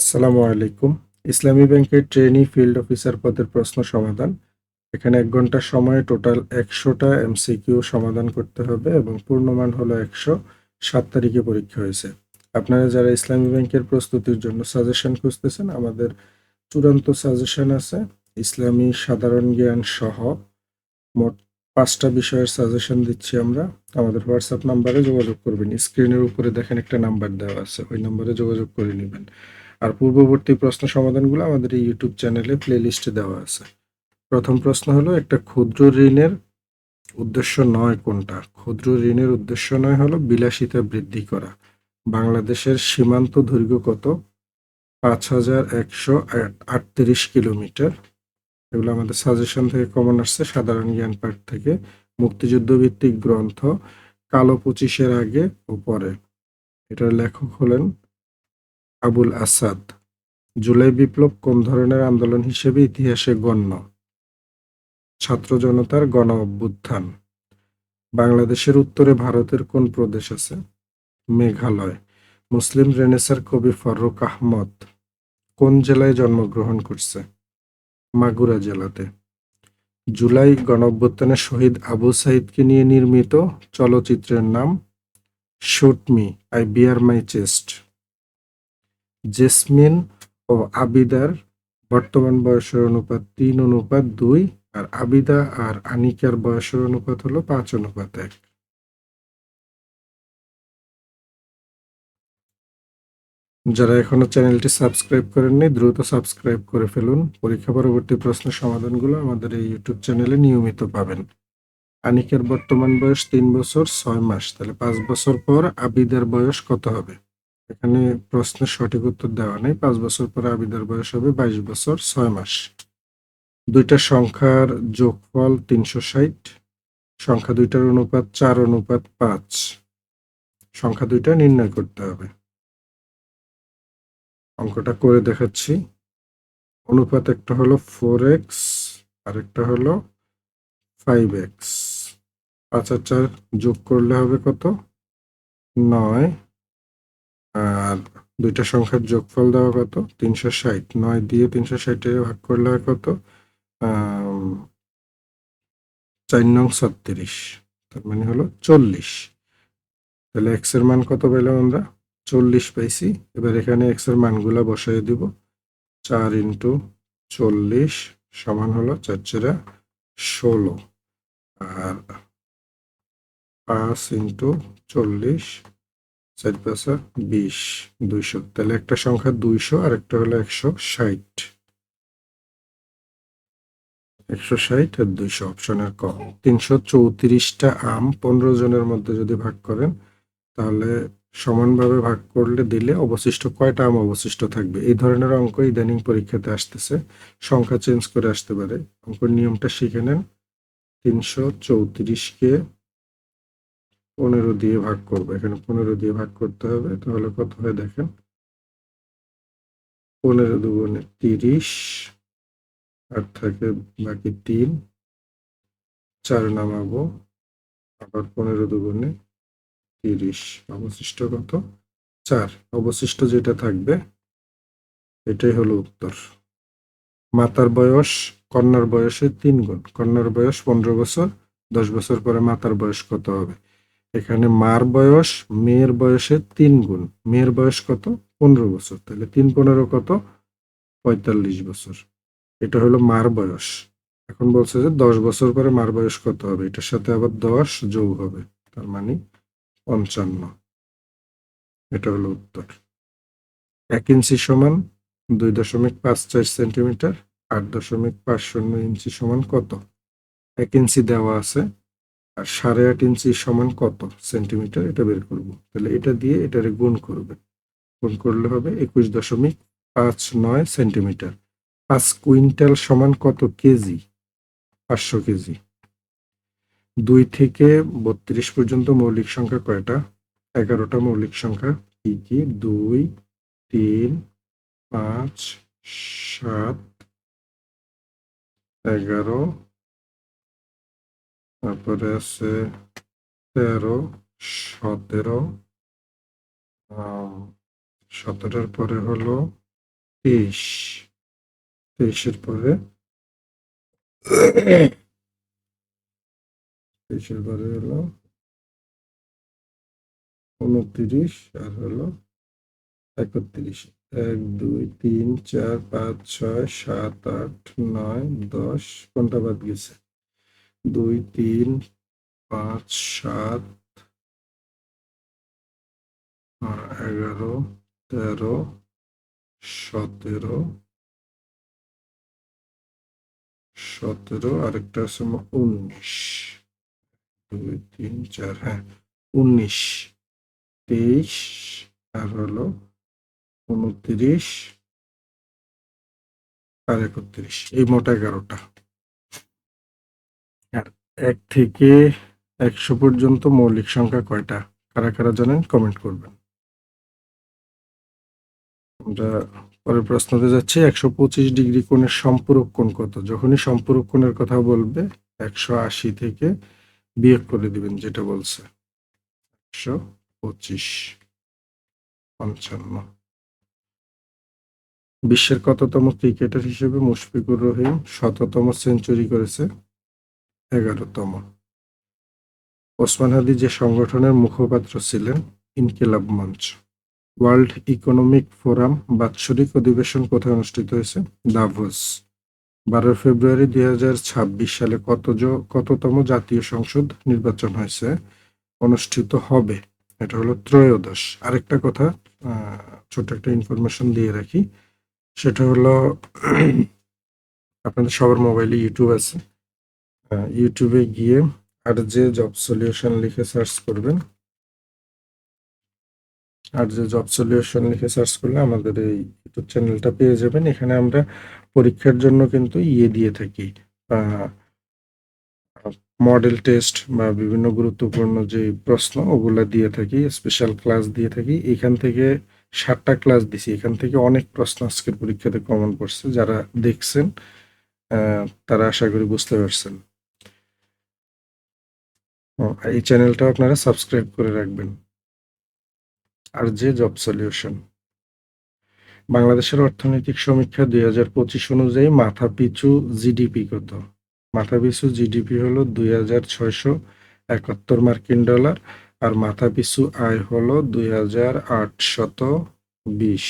আসসালামু আলাইকুম। ইসলামী ব্যাংকের ট্রেনি ফিল্ড অফিসার পদের প্রশ্ন সমাধান। এখানে এক ঘণ্টা সময়ে টোটাল একশোটা এমসিকিউ সমাধান করতে হবে এবং পূর্ণমান হলো একশো সাত তারিখে পরীক্ষা হয়েছে। আপনারা যারা ইসলামী ব্যাংকের প্রস্তুতির জন্য সাজেশন খুঁজতেছেন, আমাদের চূড়ান্ত সাজেশন আছে। ইসলামী সাধারণ জ্ঞান সহ মোট পাঁচটা বিষয়ের সাজেশন দিচ্ছি আমরা। আমাদের হোয়াটসঅ্যাপ নাম্বারে যোগাযোগ করবেন। স্ক্রিনের উপরে দেখেন একটা নাম্বার দেওয়া আছে, ওই নাম্বারে যোগাযোগ করে নেবেন। আর পূর্ববর্তী প্রশ্ন সমাধানগুলো আমাদের এই ইউটিউব চ্যানেলে প্লে লিস্টে দেওয়া আছে। প্রথম প্রশ্ন হলো, একটা ক্ষুদ্র ঋণের উদ্দেশ্য নয় কোনটা? ক্ষুদ্র ঋণের উদ্দেশ্য নয় হলো বিলাসিতা বৃদ্ধি করা। বাংলাদেশের সীমান্ত দৈর্ঘ্য কত? পাঁচ হাজার একশো আটত্রিশ কিলোমিটার। এগুলো আমাদের সাজেশন থেকে কমন আসছে, সাধারণ জ্ঞান পাঠ থেকে। মুক্তিযুদ্ধ ভিত্তিক গ্রন্থ, কালো পঁচিশের আগে ও পরে। এটার লেখক হলেন আবুল আসাদ। জুলাই বিপ্লব কোন ধরনের আন্দোলন হিসেবে ইতিহাসে গণ্য? ছাত্র জনতার গণ অভ্যুত্থান। বাংলাদেশের উত্তরে ভারতের কোন প্রদেশ আছে? মেঘালয়। মুসলিম রেনেসার কবি ফররুক আহমদ কোন জেলায় জন্মগ্রহণ করছে? মাগুরা জেলাতে। জুলাই গণঅভ্যুত্থানে শহীদ আবু সাইদকে নিয়ে নির্মিত চলচ্চিত্রের নাম shoot me, I bear my chest. Jasmine ও আবিদার বর্তমান বয়সের অনুপাত তিন, অনুপাত দুই, আর আবিদা আর আনিকার বয়সের অনুপাত হলো পাঁচ, অনুপাত এক। যারা এখনও চ্যানেলটি সাবস্ক্রাইব করেননি, দ্রুত সাবস্ক্রাইব করে ফেলুন। পরীক্ষা পরবর্তী প্রশ্ন সমাধানগুলো আমাদের এই ইউটিউব চ্যানেলে নিয়মিত পাবেন। আনিকের বর্তমান বয়স তিন বছর, ছয় মাস। তাহলে পাঁচ বছর পর আবিদার বয়স কত হবে? এখানে প্রশ্নের সঠিক উত্তর দেওয়া নেই। পাঁচ বছর পরে আবিদার বয়স হবে বাইশ বছর, ছয় মাস। দুইটা সংখ্যার যোগফল তিনশো ষাট, সংখ্যা দুইটার অনুপাত চার, অনুপাত পাঁচ। সংখ্যা দুইটা নির্ণয় করতে হবে। অঙ্কটা করে দেখাচ্ছি। অনুপাত একটা হলো ফোর এক্স আর একটা হলো ফাইভ এক্স। পাঁচ আর চার যোগ করলে হবে কত? নয়। দুইটা সংখ্যার যোগফল দেওয়া কত? তিনশো ষাট। নয় দিয়ে তিনশো ষাটে ভাগ করলে হয় কত? চার নং ছত্রিশ। তার মানে হলো চল্লিশ। তাহলে এক্সের মান কত পেলাম আমরা? চল্লিশ পাইছি। এবার এখানে এক্সের মানগুলা বসাই দিব। চার ইন্টু চল্লিশ সমান হলো চার চারা ষোলো। আর পাঁচ ইন্টু চল্লিশ চার পাঁচা বিশ, দুইশো। তাহলে একটা সংখ্যা দুইশো আর একটা হলো একশো ষাট। একশো ষাট আর দুইশো অপশনের ক। তিনশো চৌত্রিশটা আম পনেরো জনের মধ্যে যদি ভাগ করেন, তাহলে সমানভাবে ভাগ করলে দিলে অবশিষ্ট কয়টা আম অবশিষ্ট থাকবে? এই ধরনের অঙ্ক ইদানিং পরীক্ষাতে আসতেছে। সংখ্যা চেঞ্জ করে আসতে পারে। অঙ্কের নিয়মটা শিখে নেন। তিনশো চৌত্রিশকে পনেরো দিয়ে ভাগ করব। এখানে পনেরো দিয়ে ভাগ করতে হবে, তাহলে কত হয় দেখেন? পনেরো দুগুণে তিরিশ আর থাকে বাকি তিন, চার নামাবো, আবার পনেরো দুগুণে তিরিশ, অবশিষ্ট কত? চার, অবশিষ্ট যেটা থাকবে, এটাই হলো উত্তর। মাতার বয়স, কন্যার বয়সের তিন গুণ, কন্যার বয়স পনেরো বছর, দশ বছর পরে মাতার বয়স কত হবে? এখানে মার বয়স, মেয়ের বয়সের তিন গুণ। মেয়ের বয়স কত? পনেরো বছর। তাহলে তিন পনেরো কত? পঁয়তাল্লিশ বছর। এটা হলো মার বয়স। এখন বলছে যে দশ বছর পরে মার বয়স কত হবে? এটার সাথে আবার দশ যোগ হবে। তার মানে পঞ্চান্ন। এটা হলো উত্তর। এক ইঞ্চি সমান দুই দশমিক পাঁচ চার সেন্টিমিটার। আট দশমিক পাঁচ শূন্য ইঞ্চি সমান কত? এক ইঞ্চি দেওয়া আছে আর সাড়ে আট ইঞ্চি সমান কত সেন্টিমিটার এটা বের করব। তাহলে এটা দিয়ে এটারে গুণ করবে। গুণ করলে হবে একুশ দশমিক পাঁচ নয় সেন্টিমিটার। পাঁচ কুইন্টাল সমান কত কেজি? পাঁচশো কেজি। দুই থেকে বত্রিশ পর্যন্ত মৌলিক সংখ্যা কয়টা? এগারোটা মৌলিক সংখ্যা কি কি? দুই, তিন, পাঁচ, সাত, এগারো তারপরে আছে তেরো, সতেরো সতেরোর পরে হলো তেইশ। তেইশের পরে তেইশের পরে হলো উনত্রিশ আর হলো একত্রিশ। এক, দুই, তিন, চার, পাঁচ, ছয়, সাত, আট, নয়, দশ, কোনটা বাদ গেছে? দুই, তিন, পাঁচ, সাত এগারো, তেরো, সতেরো সতেরো, আরেকটা আছে উনিশ। দুই, তিন, চার হ্যাঁ উনিশ, তেইশ, আর হলো উনত্রিশ, আর একত্রিশ। এই মোট এগারোটা। আর এক থেকে একশো পর্যন্ত মৌলিক সংখ্যা কয়টা? কারা কারা জানেন? কমেন্ট করবেন। আমরা পরের প্রশ্নতে যাচ্ছি, একশো পঁচিশ ডিগ্রি কোণের সম্পূরক কোণ কত? যখনই সম্পূরক কোণের কথা বলবে, একশো আশি থেকে বিয়োগ করে দিবেন, যেটা বলছে। একশো পঁচিশ, পঞ্চান্ন। বিশ্বের কততম ক্রিকেটার হিসেবে মুশফিকুর রহিম শততম সেঞ্চুরি করেছে? এগারোতম ওসমান হাদি যে সংগঠনের মুখপাত্র ছিলেন, ইনকিলাব মঞ্চ। ওয়ার্ল্ড ইকোনমিক ফোরাম বাৎসরিক অধিবেশন কোথায় অনুষ্ঠিত হয়েছে? দাভোস। বারো ফেব্রুয়ারি দুই হাজার ছাব্বিশ সালে কত কততম জাতীয় সংসদ নির্বাচন হয়েছে? অনুষ্ঠিত হবে। এটা হলো ত্রয়োদশ। আরেকটা কথা ছোট একটা ইনফরমেশন দিয়ে রাখি। সেটা হলো, আপনাদের সবার মোবাইলে ইউটিউব আছে। ইউটিউবে গিয়ে আর যে জব সলিউশন লিখে সার্চ করবেন, আর যে জব সলিউশন লিখে সার্চ করলে আমাদের এই ইউটিউব চ্যানেলটা পেয়ে যাবেন। এখানে আমরা পরীক্ষার জন্য কিন্তু ইয়ে দিয়ে থাকি মডেল টেস্ট বা বিভিন্ন গুরুত্বপূর্ণ যে প্রশ্ন, ওগুলা দিয়ে থাকি স্পেশাল ক্লাস দিয়ে থাকি। এখান থেকে সাতটা ক্লাস দিছি। এখান থেকে অনেক প্রশ্ন আজকের পরীক্ষাতে কমন পড়ছে। যারা দেখছেন তারা আশা করি বুঝতে পারছেন। এই চ্যানেলটা আপনারা সাবস্ক্রাইব করে রাখবেন। আর যে জব সলিউশন বাংলাদেশের অর্থনৈতিক সমীক্ষা দুই হাজার পঁচিশ অনুযায়ী মাথা পিছু জিডিপি কত? মাথা পিছু জিডিপি হলো দুই হাজার ছয়শো একাত্তর মার্কিন ডলার, আর মাথা পিছু আয় হলো দুই হাজার আটশত বিশ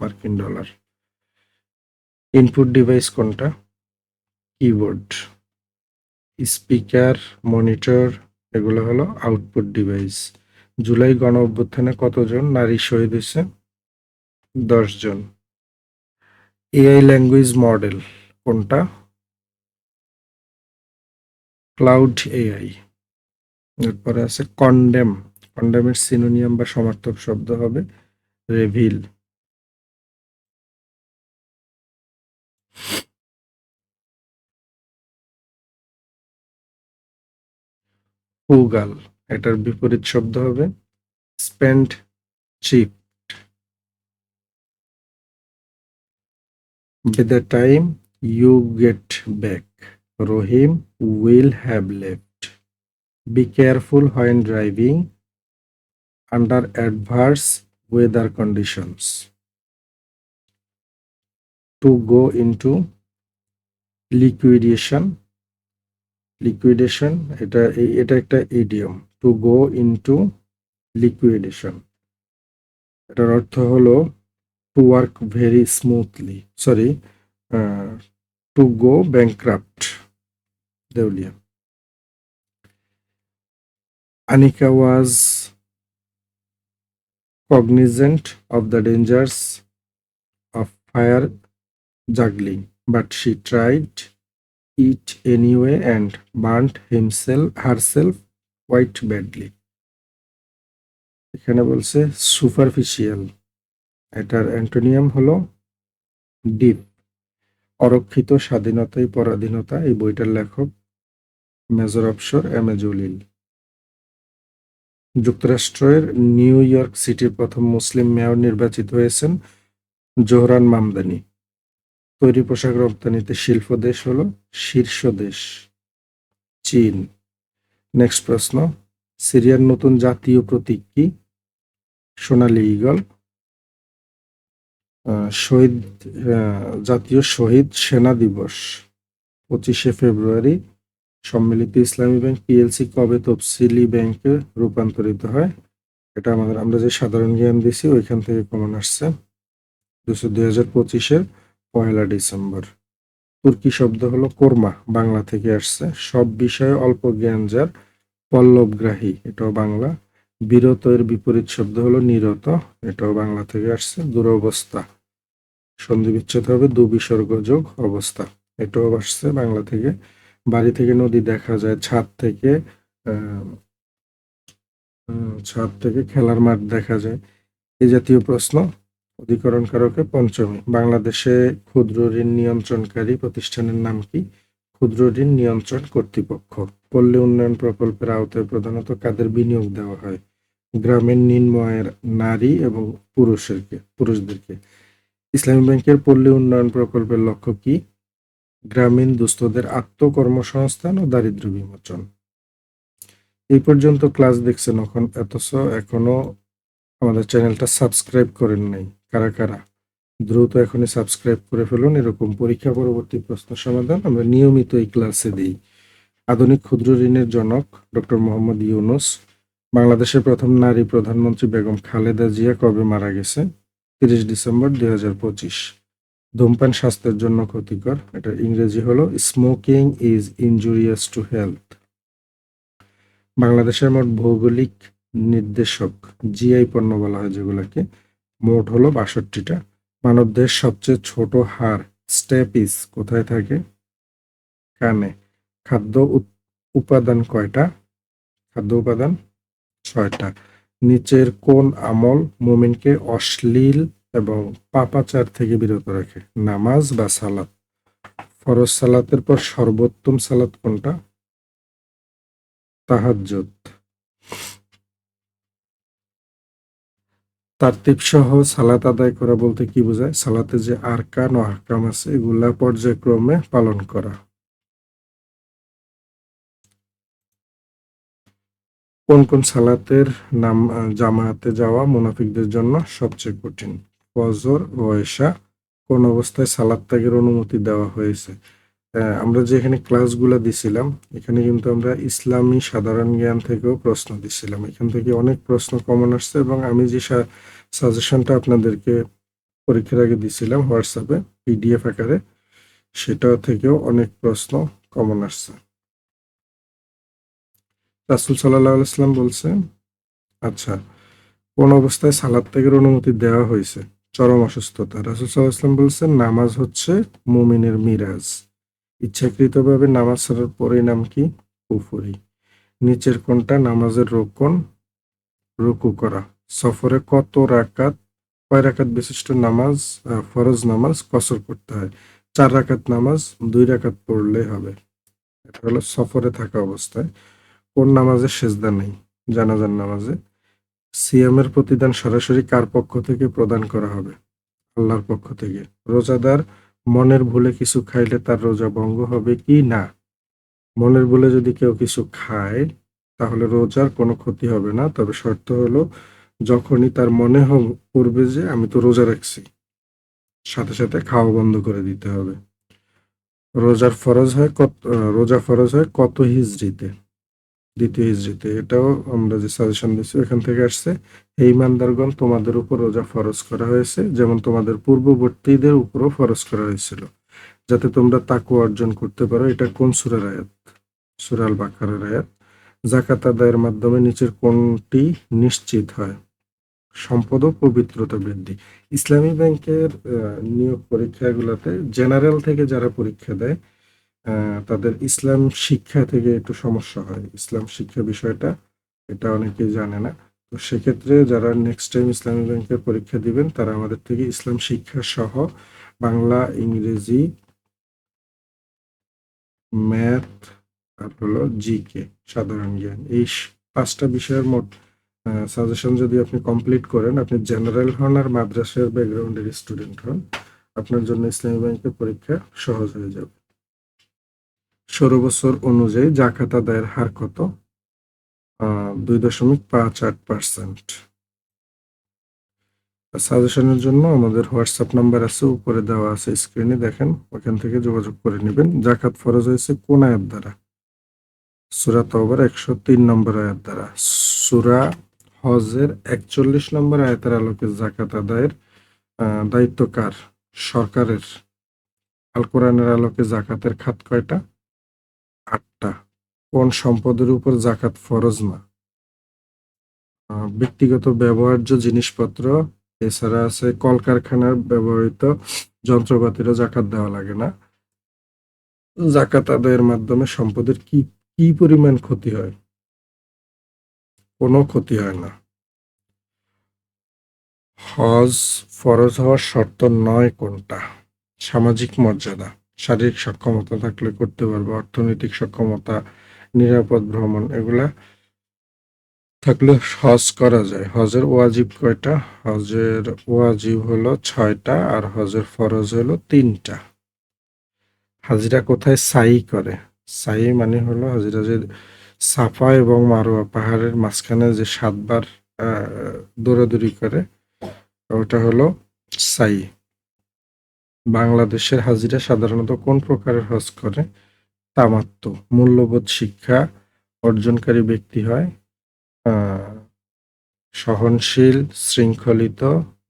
মার্কিন ডলার। ইনপুট ডিভাইস কোনটা? কিবোর্ড স্পিকার মনিটর এগুলো হলো আউটপুট ডিভাইস জুলাই গণ অভ্যুত্থানে কতজন নারী শহীদ হয়েছে? দশজন। এআই ল্যাঙ্গুয়েজ মডেল কোনটা? ক্লাউড এআই এরপরে আছে কন্ডেম কন্ডেমের সিনোনিয়াম বা সমার্থক শব্দ হবে রেভিল ফুগাল এটার বিপরীত শব্দ হবে spend cheap by the time you get back Rahim will have left be careful when driving under adverse weather conditions to go in liquidation liquidation এটা এ- এটা একটা idiom to go into liquidation এটার অর্থ হলো to work very smoothly sorry to go bankrupt দেউলিয়া Anika was cognizant of the dangers of fire juggling, but she tried it anyway and burnt himself, herself quite badly. এখানে বলছে superficial এটার অ্যান্টোনিয়াম হলো deep অরক্ষিত স্বাধীনতাই পরাধীনতা, এই বইটার লেখক মেজর অফশোর এম এ জলিল। যুক্তরাষ্ট্রের নিউ ইয়র্ক সিটির প্রথম মুসলিম মেয়র নির্বাচিত হয়েছেন জোহরান মামদানি। তৈরি পোশাক রপ্তানিতে শিল্প দেশ হলো শীর্ষ দেশ চীন। নেক্সট প্রশ্ন সিরিয়ার নতুন জাতীয় প্রতীক কি? সোনালী আহ, শহীদ জাতীয় শহীদ সেনা দিবস পঁচিশে ফেব্রুয়ারি। সম্মিলিত ইসলামী ব্যাংক পিএলসি কবে তফসিলি ব্যাংকে রূপান্তরিত হয়? এটা আমাদের আমরা যে সাধারণ জ্ঞান দিছি ওইখান থেকে কমন আসছে। দুশো দুই হাজার পঁচিশের পয়লা ডিসেম্বর। তুর্কি শব্দ হলো কোরমা, বাংলা থেকে আসছে। সব বিষয়ে অল্প জ্ঞান যার, পল্লবগ্রাহী, এটাও বাংলা। বিরত এর বিপরীত শব্দ হলো নিরত, এটাও বাংলা থেকে আসছে। দুরবস্থা সন্ধি বিচ্ছেদ হবে দুবিসর্গ যোগ অবস্থা, এটাও আসছে বাংলা থেকে। বাড়ি থেকে নদী দেখা যায়, ছাদ থেকে ছাদ থেকে খেলার মাঠ দেখা যায়। এই জাতীয় প্রশ্ন অধিকরণ কারকে পঞ্চমী। বাংলাদেশে ক্ষুদ্র ঋণ নিয়ন্ত্রণকারী প্রতিষ্ঠানের নাম কি? ক্ষুদ্র ঋণ নিয়ন্ত্রণ কর্তৃপক্ষ। পল্লী উন্নয়ন প্রকল্পের আওতায় প্রধানত কাদের বিনিয়োগ দেওয়া হয়? গ্রামের নিম্ন নারী এবং পুরুষেরকে পুরুষদেরকে। ইসলামী ব্যাংকের পল্লী উন্নয়ন প্রকল্পের লক্ষ্য কি? গ্রামীণ দুস্থদের আত্মকর্মসংস্থান ও দারিদ্র্য বিমোচন। এই পর্যন্ত ক্লাস দেখছেন এখন, অথচ এখনও আমাদের চ্যানেলটা সাবস্ক্রাইব করেন নাই। কারা কারা? দ্রুত এখনই সাবস্ক্রাইব করে ফেলুন, এরকম পরীক্ষা পরবর্তী প্রশ্ন সমাধান আমরা নিয়মিত এই ক্লাসে দিই। আধুনিক ক্ষুদ্র ঋণের জনক ডক্টর মোহাম্মদ ইউনুস, বাংলাদেশের প্রথম নারী প্রধানমন্ত্রী বেগম খালেদা জিয়া কবে মারা গেছে? তিরিশ ডিসেম্বর দুই হাজার পঁচিশ। ধূমপান স্বাস্থ্যের জন্য ক্ষতিকর, এটা ইংরেজি হলো smoking is injurious to health বাংলাদেশের মোট ভৌগোলিক নির্দেশক, জিআই পণ্য বলা হয় যেগুলোকে মোট হলো বাষট্টিটা। মানবদেহের সবচেয়ে ছোট হাড় স্টেপিস কোথায় থাকে? কানে। খাদ্য উপাদান কয়টা? খাদ্য উপাদান ছয়টা। নিচের কোন আমল মুমিনকে অশ্লীল এবং পাপাচার থেকে বিরত রাখে? নামাজ বা সালাত? ফরজ সালাতের পর সর্বোত্তম সালাত কোনটা? তাহাজ্জুদ। তারতিব সহ সালাত আদায় করা বলতে কি বোঝায়? সালাতে যে আরকান ও আহকাম আছে, এগুলা পর্যায়ক্রমে পালন করা। কোন কোন সালাতের নাম জামায়াতে যাওয়া মুনাফিকদের জন্য সবচেয়ে কঠিন? ফজর ও এশা, কোন অবস্থায় সালাত ত্যাগের অনুমতি দেওয়া হয়েছে? আমরা যে এখানে ক্লাসগুলো দিছিলাম, এখানে কিন্তু আমরা ইসলামী সাধারণ জ্ঞান থেকেও প্রশ্ন দিছিলাম। এখান থেকে অনেক প্রশ্ন কমন আসছে এবং আমি যে সাজেশনটা আপনাদেরকে পরীক্ষার আগে দিছিলাম হোয়াটসঅ্যাপে পিডিএফ আকারে সেটা থেকেও অনেক প্রশ্ন কমন আসছে। রাসুল সাল্লাহ আলাইসাল্লাম বলছেন আচ্ছা কোন অবস্থায় সালাদ ত্যাগের অনুমতি দেওয়া হয়েছে? চরম অসুস্থতা। রাসুল সাল্লাহ বলছেন, নামাজ হচ্ছে মুমিনের মিরাজ। ইচ্ছাকৃতভাবে নামাজ ছাড়ার পরিণাম কি? কুফুরি। নিচের কোনটা নামাজের রোকন রুকু করা। সফরে কত রাকাত? কয় রাকাত বিশিষ্ট নামাজ? ফরজ নামাজ, কসর করতে হয়। চার রাকাত নামাজ, দুই রাকাত পড়লেই হবে। এটা হলো সফরে থাকা অবস্থায়। কোন নামাজে সেজদা নেই? জানাজার নামাজে। সিয়ামের প্রতিদান সরাসরি কার পক্ষ থেকে প্রদান করা হবে? আল্লাহর পক্ষ থেকে। রোজাদার মনের ভুলে কিছু খাইলে তার রোজা ভঙ্গ হবে কি না? মনের ভুলে যদি কেউ কিছু খায়, তাহলে রোজার কোনো ক্ষতি হবে না। তবে শর্ত হলো, যখনই তার মনে পড়বে যে, আমি তো রোজা রাখছি। সাথে সাথে খাওয়া বন্ধ করে দিতে হবে। রোজার ফরজ হয় কত, রোজা ফরজ হয় কত হিজড়িতে? দ্বিতীয় হিজড়িতে। এটাও আমরা যে সাজেশন দিচ্ছি এখান থেকে আসছে। হে ইমানদারগণ তোমাদের উপর রোজা ফরজ করা হয়েছে, যেমন তোমাদের পূর্ববর্তীদের উপরও ফরজ করা হয়েছিল। যাতে তোমরা তাকু অর্জন করতে পারো, এটা কোন সুরার আয়াত? সুরাল বাকারের আয়াত। জাকাত আদায়ের মাধ্যমে নিচের কোনটি নিশ্চিত হয়? সম্পদ ও পবিত্রতা বৃদ্ধি। ইসলামী ব্যাংকের নিয়োগ পরীক্ষাগুলোতে জেনারেল থেকে যারা পরীক্ষা দেয় তাদের ইসলাম শিক্ষা থেকে একটু সমস্যা হয়। ইসলাম শিক্ষা বিষয়টা এটা অনেকেই জানে না। তো সেক্ষেত্রে যারা নেক্সট টাইম ইসলামী ব্যাংকের পরীক্ষা দিবেন, তারা আমাদের থেকে ইসলাম শিক্ষা সহ বাংলা, ইংরেজি ম্যাথ আর হলো জিকে সাধারণ জ্ঞান। এই পাঁচটা বিষয়ের মোট সাজেশন যদি আপনি কমপ্লিট করেন, আপনি জেনারেল হন আর মাদ্রাসার ব্যাকগ্রাউন্ডের স্টুডেন্ট হন, আপনার জন্য ইসলামী ব্যাংকের পরীক্ষা সহজ হয়ে যাবে। ষোলো বছর অনুযায়ী জাকাত আদায়ের হার কত? দুই দশমিক পাঁচ আট পার্সেন্ট। সাজেশনের জন্য আমাদের হোয়াটসঅ্যাপ নাম্বার আছে উপরে দেওয়া আছে স্ক্রিনে দেখেন ওখান থেকে যোগাযোগ করে নেবেন। জাকাত ফরজ হয়েছে কোন আয়াত দ্বারা? সুরা তওবার একশো তিন নম্বর আয়াত দ্বারা। সুরা হজের একচল্লিশ নম্বর আয়াতের আলোকে জাকাত আদায়ের আহ, দায়িত্ব কার? সরকারের। আল কোরআনের আলোকে জাকাতের খাত কয়টা? কোন সম্পদের উপর জাকাত ফরজ না। ব্যক্তিগত ব্যবহার্য জিনিসপত্র, এছাড়া আছে কলকারখানার ব্যবহৃত যন্ত্রপাতিরও জাকাত দেওয়া লাগে না। জাকাত আদায়ের মাধ্যমে সম্পদের কি কি পরিমাণ ক্ষতি হয়? কোনো ক্ষতি হয় না। হজ ফরজ হওয়ার শর্ত নয় কোনটা? সামাজিক মর্যাদা, শারীরিক সক্ষমতা থাকলে করতে পারবে, অর্থনৈতিক সক্ষমতা নিরাপদ ভ্রমণ, এগুলা থাকলে হজ করা যায়। হজের ওয়াজিব কয়টা? হজের ওয়াজিব হলো ছয়টা আর হজের ফরজ হলো তিনটা। হাজিরা কোথায়? সাই করে। সাই মানে হলো হাজিরা যে সাফা এবং মারোয়া পাহাড়ের মাঝখানে যে সাতবার দৌড়াদৌড়ি করে, ওটা হলো সাই। বাংলাদেশের হাজিরা সাধারণত কোন প্রকারের হজ করে? তামাত্ম মূল্যবোধ শিক্ষা অর্জনকারী ব্যক্তি হয় সহনশীল, শৃঙ্খলিত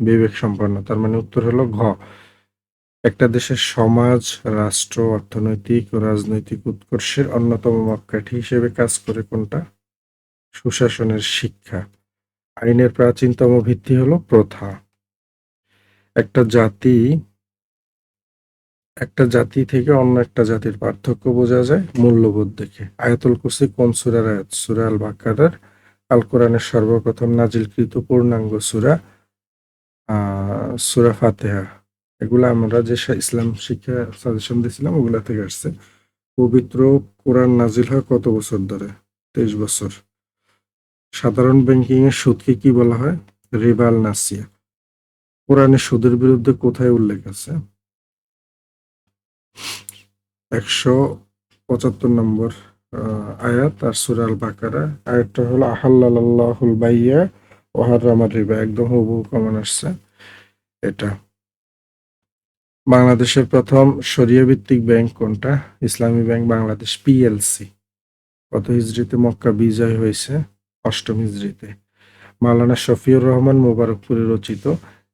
বিবেক সম্পন্ন তার মানে উত্তর হলো ঘ। একটা দেশের সমাজ, রাষ্ট্র, অর্থনৈতিক ও রাজনৈতিক উৎকর্ষের অন্যতম মাপকাঠি হিসেবে কাজ করে কোনটা? সুশাসনের শিক্ষা। আইনের প্রাচীনতম ভিত্তি হলো প্রথা। একটা জাতি একটা জাতি থেকে অন্য একটা জাতির পার্থক্য বোঝা যায় মূল্যবোধ দেখে। আয়াতুল কুরসি কোন সুরার আয়াত? সুরা আল বাকারার আল কোরআনের সর্বপ্রথম নাজিলকৃত পূর্ণাঙ্গ সুরা সুরা ফাতেহা। এগুলো আমরা যে ইসলাম শিক্ষা সাজেশন দিয়েছিলাম, ওগুলা থেকে আসছে। পবিত্র কোরআন নাজিল হয় কত বছর ধরে? তেইশ বছর। সাধারণ ব্যাংকিং এর সুদকে কি বলা হয়? রিবাল নাসিয়া। কোরআনে সুদের বিরুদ্ধে কোথায় উল্লেখ আছে? একশো পঁচাত্তর নম্বর আয়াত আর সুরাল বাকারা আয়াতটা হলো আহাল্লাহুল বাইয়া ওহার রিবা। একদম হুবহু কমন আসছে এটা। বাংলাদেশের প্রথম শরিয়া ভিত্তিক ব্যাংক কোনটা? ইসলামী ব্যাংক বাংলাদেশ পিএলসি কত হিজড়িতে মক্কা বিজয় হয়েছে? অষ্টম হিজড়িতে। মাওলানা শফিউর রহমান মোবারকপুরে রচিত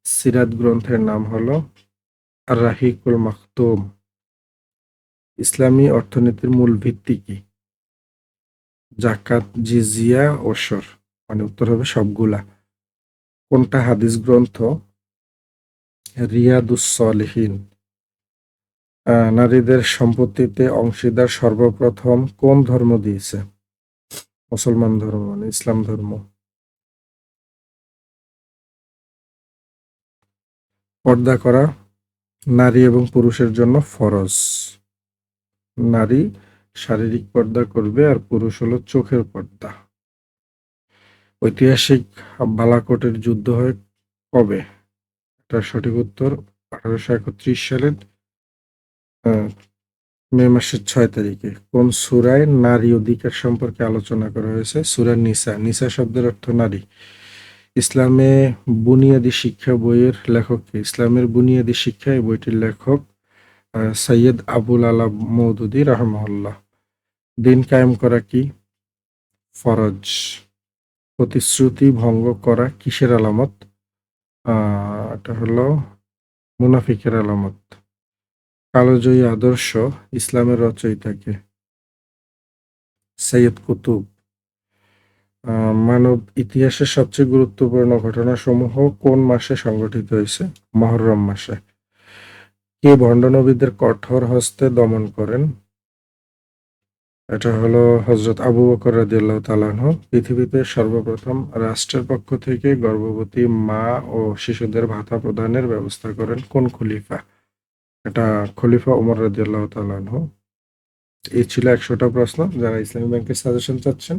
সিরাত গ্রন্থের নাম হলো রাহিকুল মাকতুম ইসলামী অর্থনীতির মূল ভিত্তি কি? জাকাত, জিজিয়া ওসর মানে উত্তর হবে সবগুলা। কোনটা হাদিস গ্রন্থ? রিয়াদুস সলিহীন নারীদের সম্পত্তিতে অংশীদার সর্বপ্রথম কোন ধর্ম দিয়েছে? মুসলমান ধর্ম মানে ইসলাম ধর্ম? পর্দা করা, নারী এবং পুরুষের জন্য ফরজ। নারী শারীরিক পর্দা করবে আর পুরুষ হলো চোখের পর্দা। ঐতিহাসিক বালাকোটের যুদ্ধ হয় কবে? এটার সঠিক উত্তর আঠারোশো একত্রিশ সালের মে মাসের ছয় তারিখে। কোন সুরায় নারী অধিকার সম্পর্কে আলোচনা করা হয়েছে? সুরা নিসা। নিসা শব্দের অর্থ নারী। ইসলামে বুনিয়াদি শিক্ষা বইয়ের লেখককে ইসলামের বুনিয়াদি শিক্ষা এই বইটির লেখক সৈয়দ আবুল আলা মৌদুদি রহমউল্লাহ দিন কায়েম করা কি? ফরজ। প্রতিশ্রুতি ভঙ্গ করা কিসের আলামত? এটা হলো মুনাফিকের আলামত। কালোজয়ী আদর্শ ইসলামের রচয়িতাকে। সৈয়দ কুতুব। মানব ইতিহাসের সবচেয়ে গুরুত্বপূর্ণ ঘটনাসমূহ কোন মাসে সংঘটিত হয়েছে? মহরম মাসে। কে ভণ্ডনবীদের কঠোর হস্তে দমন করেন। এটা হলো হজরত আবু বকর রাদিয়াল্লাহু তাআলাহ পৃথিবীতে সর্বপ্রথম রাষ্ট্রের পক্ষ থেকে গর্ভবতী মা ও শিশুদের ভাতা প্রদানের ব্যবস্থা করেন কোন খলিফা? এটা খলিফা ওমর রাদিয়াল্লাহু তাআলাহ এই ছিল একশোটা প্রশ্ন। যারা ইসলামী ব্যাংকের সাজেশন চাচ্ছেন,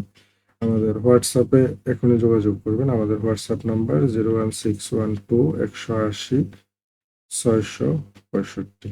আমাদের হোয়াটসঅ্যাপে এখনই যোগাযোগ করবেন। আমাদের WhatsApp number zero one six one two একশো আশি ছয়শো পঁয়ষট্টি।